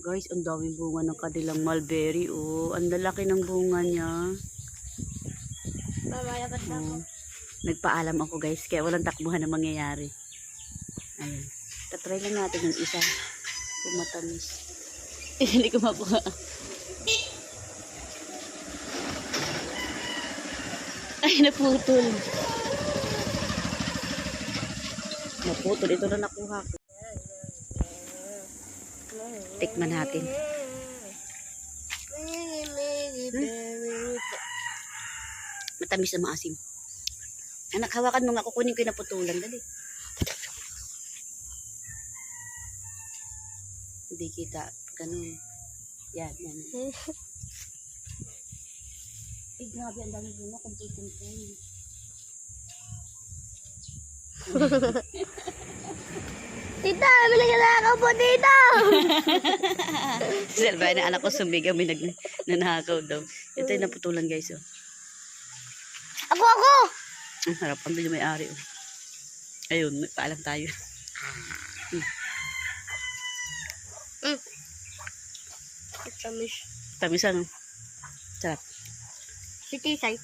Guys, ang daming bunga ng kadilang mulberry. Oh, ang lalaki ng bunga niya. Mamaya ba't na ako? Oh. Nagpaalam ako guys, kaya walang takbuhan na mangyayari. Ayan. Tatry lang natin yung isa. Kung matamis. Hindi ko makuha. Ay, naputol. Naputol. Ito na nakuha ko. Tikman natin. Matamis na maasim. Anak, hawakan mo nga. Kukunin ko yung naputulan. Dali. Hindi kita. Ganun. Yan, yan. Eh, grabe. Ang dami bunga. Kumpul-kumpul. Tita, bili ka na ako po dito! Salbay na anak ko sumigaw. May nag nanakaw daw. Ito yung naputulan guys. Oh. Ako, ako! Ang harap. Ang yung may-ari. Oh. Ayun. Paalam tayo. Tamis. Tamis ano? Sarap. Si Tisay.